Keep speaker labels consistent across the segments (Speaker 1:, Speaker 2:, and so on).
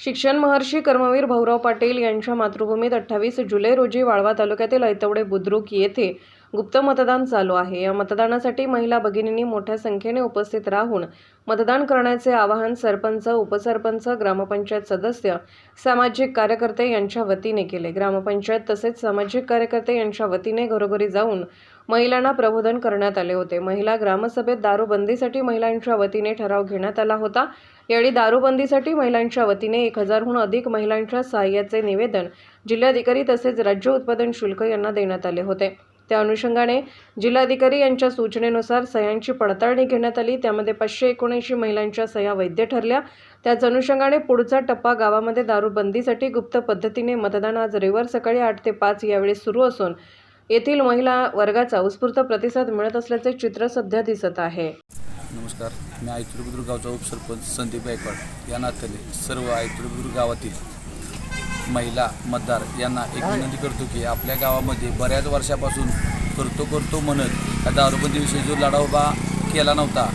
Speaker 1: शिक्षण महर्षी कर्मवीर भाऊराव पाटील यांच्या मातृभूमीत अठ्ठावीस जुलै रोजी वाळवा तालुक्यातील ऐतवडे बुद्रुक येथे गुप्त मतदान चालू आहे. या मतदानासाठी महिला भगिनींनी मोठ्या संख्येने उपस्थित राहून मतदान करण्याचे आवाहन सरपंच उपसरपंच ग्रामपंचायत सदस्य सामाजिक कार्यकर्ते यांच्या वतीने केले. ग्रामपंचायत तसेच सामाजिक कार्यकर्ते यांच्या वतीने घरोघरी जाऊन महिलांना प्रबोधन करण्यात आले होते. महिला ग्रामसभेत दारूबंदीसाठी महिलांच्या वतीने ठराव घेण्यात आला होता. यावेळी दारूबंदीसाठी महिलांच्या वतीने एक हजारहून अधिक महिलांच्या सहाय्याचे निवेदन जिल्हाधिकारी तसेच राज्य उत्पादन शुल्क यांना देण्यात आले होते. त्या अनुषंगाने जिल्हाधिकारी यांच्या सूचनेनुसार सह्यांची पडताळणी घेण्यात आली. त्यामध्ये पाचशे एकोणऐंशी महिलांच्या सह्या वैद्य ठरल्या. त्याच अनुषंगाने पुढचा टप्पा गावामध्ये दारूबंदीसाठी गुप्त पद्धतीने मतदान आज रविवार सकाळी आठ ते पाच यावेळी सुरू असून येथील महिला वर्गाचा उत्स्फूर्त प्रतिसाद मिळत असल्याचे चित्र सध्या दिसत आहे.
Speaker 2: नमस्कार. मी आयतुर्बुद्रुक गावचा उपसरपंच संदीप गायकवाड. या नात्याने सर्व आयतुर्बुद्रुक गावातील महिला मतदार यांना एक विनंती करतो की आपल्या गावामध्ये बऱ्याच वर्षापासून करतो करतो म्हणत या दारूबंदीविषयी जो लढा उभा केला नव्हता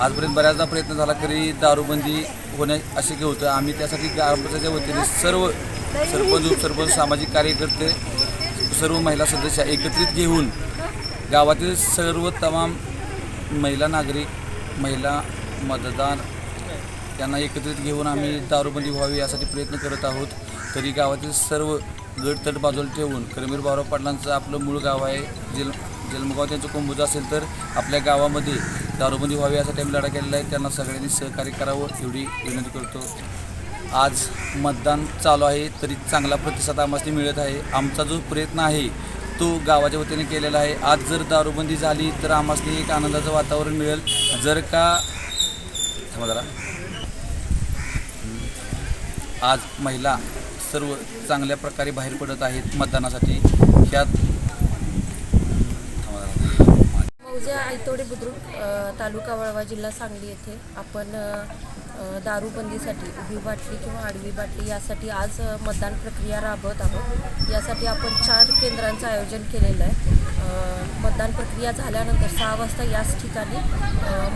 Speaker 2: आजपर्यंत बऱ्याचदा प्रयत्न झाला तरी दारूबंदी होण्या अशक्य होतं. आम्ही त्यासाठी ग्रामपंचायतीच्या वतीने सर्व सरपंच उपसरपंच सामाजिक कार्यकर्ते सर्व महिला सदस्य एकत्रित घेऊन गावातील सर्व तमाम महिला नागरिक महिला मतदार यांना एकत्रित घेऊन आम्ही दारूबंदी व्हावी यासाठी प्रयत्न करत आहोत. तरी गावातील सर्व गडतट बाजूला ठेवून करमीर बावराव पाटलांचं आपलं मूळ गाव आहे. जल जन्मगाव त्यांचं कोंबूचं असेल तर आपल्या गावामध्ये दारूबंदी व्हावी यासाठी आम्ही लढा केलेला आहे. त्यांना सगळ्यांनी सहकार्य करावं एवढी विनंती करतो. आज मतदान चालू आहे तरी चांगला प्रतिसाद आम्हाला मिळत आहे. आमचा जो प्रयत्न आहे तो गावाच्या वतीने केलेला आहे. आज जर दारूबंदी झाली तर आम्हाला एक आनंदाचं वातावरण मिळेल. जर का समजा जरा. आज महिला सर्व चांगल्या प्रकारे बाहेर पडत आहेत मतदानासाठी. ह्यात थांबा.
Speaker 3: मौजे आयतोडे बुद्रुक तालुका वळवा जिल्हा सांगली येथे. आपण दारूबंदीसाठी उभी बाटली किंवा आडवी बाटली यासाठी आज मतदान प्रक्रिया राबवत आहोत. यासाठी आपण चार केंद्रांचं आयोजन केलेलं आहे. मतदान प्रक्रिया झाल्यानंतर सहा वाजता याच ठिकाणी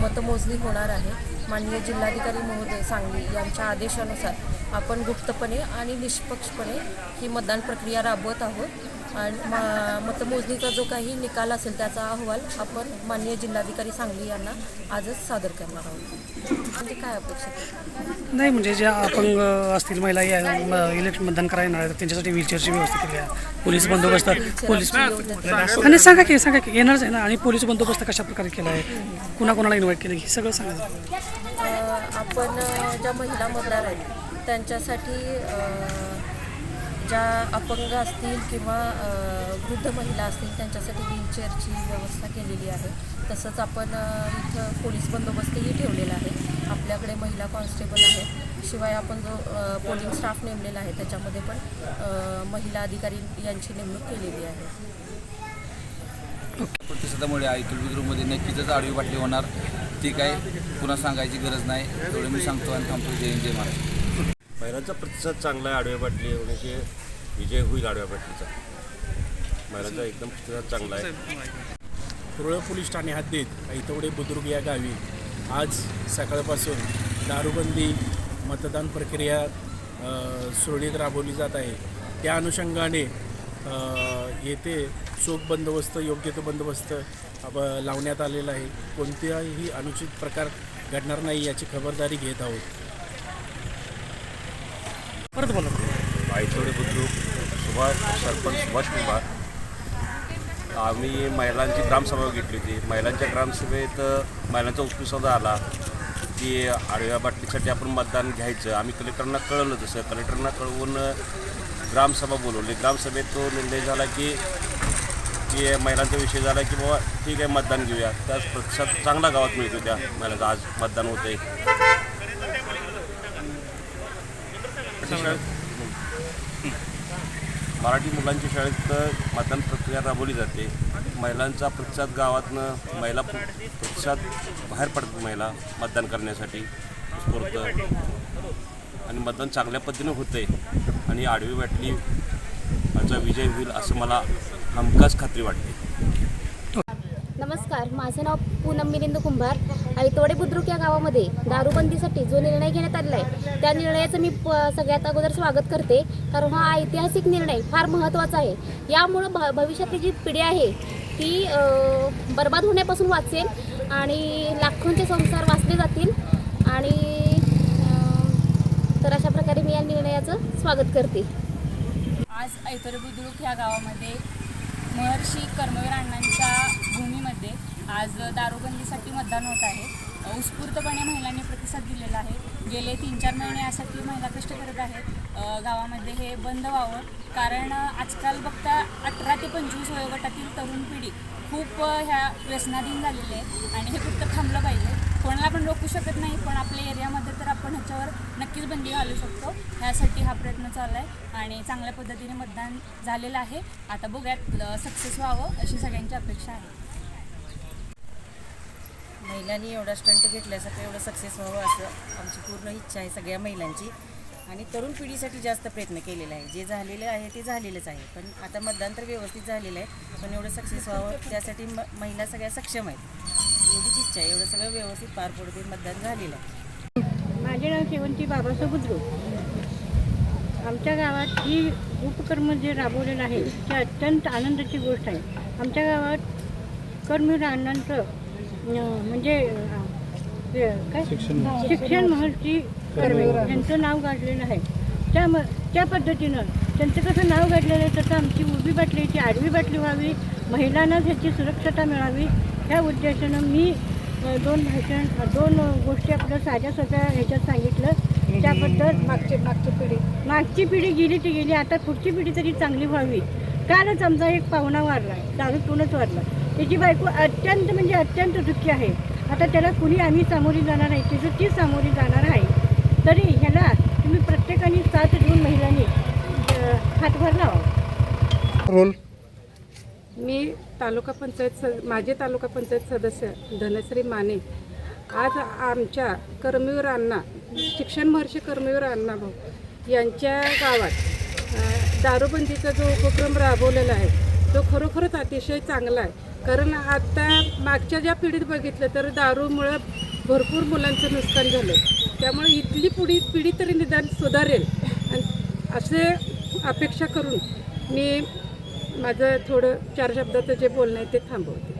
Speaker 3: मतमोजणी होणार आहे. माननीय जिल्हाधिकारी महोदय सांगली यांच्या आदेशानुसार आपण गुप्तपणे आणि निष्पक्षपणे ही मतदान प्रक्रिया राबवत आहोत. आणि म- मतमोजणीचा जो काही निकाल असेल त्याचा अहवाल आपण माननीय जिल्हाधिकारी सांगली यांना आजच सादर करणार आहोत. म्हणजे काय अपेक्षा?
Speaker 4: नाही म्हणजे ज्या अपंग असतील महिला या इलेक्शन मतदान करायला येणार आहेत त्यांच्यासाठी व्हीलचेअरची व्यवस्था केली आहे. पोलीस बंदोबस्त पोलीस आणि सांगा की सांगा की येणारच आहे ना? आणि पोलीस बंदोबस्त कशा प्रकारे केला आहे? कुणाकोणाला इन्व्हाइट केलं? हे सगळं सांगा.
Speaker 3: आपण ज्या महिला मतदार आहेत त्यांच्यासाठी ज्या अपंग असतील किंवा वृद्ध महिला असतील त्यांच्यासाठी व्हीलचेअरची व्यवस्था केलेली आहे. तसंच आपण इथं पोलीस बंदोबस्तही ठेवलेला आहे. आपल्याकडे महिला कॉन्स्टेबल आहेत. शिवाय आपण जो पोलिंग स्टाफ नेमलेला आहे त्याच्यामध्ये पण महिला अधिकारी यांची नेमणूक केलेली आहे.
Speaker 2: प्रतिसादामुळे आयतुल बुद्रुकमध्ये नक्कीच आडवी बाटली होणार. ती काय पुन्हा सांगायची गरज नाही. एवढं मी सांगतो आणि थांबतो. जय जय महाराज
Speaker 5: महिलांचा प्रतिसाद चांगला आहे आडव्या पाटली म्हणजे विजय होईल आडव्या पाटलीचा महिलांचा एकदम प्रतिसाद चांगला आहे.
Speaker 6: तुरळ पोलीस ठाणे हद्दीत ऐतवडे बुद्रुक या गावी आज सकाळपासून दारूबंदी मतदान प्रक्रिया सुरळीत राबवली जात आहे. त्या अनुषंगाने येथे चोख बंदोबस्त योग्य तो बंदोबस्त लावण्यात आलेला आहे. कोणत्याही अनुचित प्रकार घडणार नाही याची खबरदारी घेत आहोत.
Speaker 4: परत बोला.
Speaker 5: आयतोडे बुद्रुक सुभाष सरपंच सुभाष कुमार आम्ही महिलांची ग्रामसभा घेतली होती. महिलांच्या ग्रामसभेत महिलांचा उत्कृष्ट आला. की आडव्या बाटलीसाठी आपण मतदान घ्यायचं. आम्ही कलेक्टरांना कळवलं तसं. कलेक्टरांना कळवून ग्रामसभा बोलवली. ग्रामसभेत तो निर्णय झाला की की महिलांचा विषय झाला की बाबा ठीक आहे मतदान घेऊया. त्याच प्रतिसाद चांगला गावात मिळतो त्या महिलांचा. आज मतदान होतं आहे मराठी मुलांच्या शाळेत मतदान प्रक्रिया राबवली जाते. महिलांचा प्रतिसाद गावातनं महिला प्रतिसाद बाहेर पडतात महिला मतदान करण्यासाठी. स्फूर्त. आणि मतदान चांगल्या पद्धतीनं होते आणि आडवी वाटली माझा विजय होईल असं मला हमखास खात्री वाटते.
Speaker 7: नमस्कार माझं नाव पूनम मिलिंद कुंभार आयतोडे बुद्रुक या गावामध्ये दारूबंदीसाठी जो निर्णय घेण्यात आलेला आहे त्या निर्णयाचं मी प सगळ्यात अगोदर स्वागत करते. कारण हा ऐतिहासिक निर्णय फार महत्त्वाचा आहे. यामुळं भ भविष्यातली जी पिढी आहे ती बर्बाद होण्यापासून वाचेल आणि लाखोंचे संसार वाचले जातील. आणि तर अशा प्रकारे मी या निर्णयाचं स्वागत करते.
Speaker 8: आज ऐतर बुद्रुक ह्या गावामध्ये महर्षी कर्मवीर अण्णांच्या भूमीमध्ये आज दारूबंदीसाठी मतदान होत आहे. उत्स्फूर्तपणे महिलांनी प्रतिसाद दिलेला आहे. गेले तीन चार महिने यासाठी महिला कष्ट करत आहेत. गावामध्ये हे बंद व्हावं. कारण आजकाल बघता अठरा ते पंचवीस वयोगटातील तरुण पिढी खूप ह्या व्यसनाधीन झालेली आहे. आणि हे फक्त थांबलं पाहिजे. कोणाला आपण रोखू शकत नाही पण आपल्या एरियामध्ये तर आपण ह्याच्यावर नक्कीच बंदी घालू शकतो. ह्यासाठी हा प्रयत्न चालला आहे आणि चांगल्या पद्धतीने मतदान झालेलं आहे. आता बघूयात सक्सेस व्हावं अशी सगळ्यांची अपेक्षा आहे.
Speaker 9: महिलांनी एवढा स्टंट घेतल्यासारखं एवढं सक्सेस व्हावं असं आमची पूर्ण इच्छा आहे सगळ्या महिलांची. आणि तरुण पिढीसाठी जास्त प्रयत्न केलेला आहे जे झालेलं आहे ते झालेलंच आहे. पण आता मतदान तर व्यवस्थित झालेलं आहे. पण एवढं सक्सेस व्हावं त्यासाठी म महिला सगळ्या सक्षम आहेत. आहे एवढं सगळं व्यवस्थित पार पडू दे मतदान झालेलं आहे.
Speaker 10: माझे नाव शेवंती बाबासाहेब बुद्रुक आमच्या गावात ही उपक्रम जे राबवलेलं आहे ते अत्यंत आनंदाची गोष्ट आहे. आमच्या गावात कर्मवीर अण्णांचं अं, म्हणजे हे काय? शिक्षण महर्षी कर्मवीर यांचं नाव गाजलेलं आहे. त्या म त्या पद्धतीनं त्यांचं कसं नाव गाजलेलं आहे तसं आमची उभी बाटलीची आडवी बाटली व्हावी महिलांना ह्याची सुरक्षता मिळावी ह्या उद्देशानं मी दोन भाषण दोन गोष्टी आपल्या साध्या सोप्या ह्याच्यात सांगितलं. त्याबद्दल मागची मागची पिढी. मागची पिढी गेली ती गेली आता पुढची पिढी तरी चांगली व्हावी. कालच आमचा एक पाहुणा वारला दारू पिऊनच वारला. त्याची बायको अत्यंत म्हणजे अत्यंत दुःखी आहे. आता त्याला कुणी आम्ही सामोरी जाणार आहे तिचं ती सामोरी जाणार आहे. तरी ह्याला तुम्ही प्रत्येकाने साथ देऊन महिलांनी हातभार लावा.
Speaker 11: रोल.
Speaker 10: मी तालुका पंचायत स माझे तालुका पंचायत सदस्य धनश्री माने आज आमच्या कर्मवीर अण्णा शिक्षण महर्षी कर्मवीर अण्णा भाऊ यांच्या गावात दारूबंदीचा जो उपक्रम राबवलेला आहे तो खरोखरच अतिशय चांगला आहे. कारण आत्ता मागच्या ज्या पिढीत बघितलं तर दारूमुळं भरपूर मुलांचं नुकसान झालं त्यामुळे इथली पुढी पिढी तरी निदान सुधारेल. आणि असे अपेक्षा करून मी माझं थोडं चार शब्दाचं जे बोलणं आहे ते थांबवते.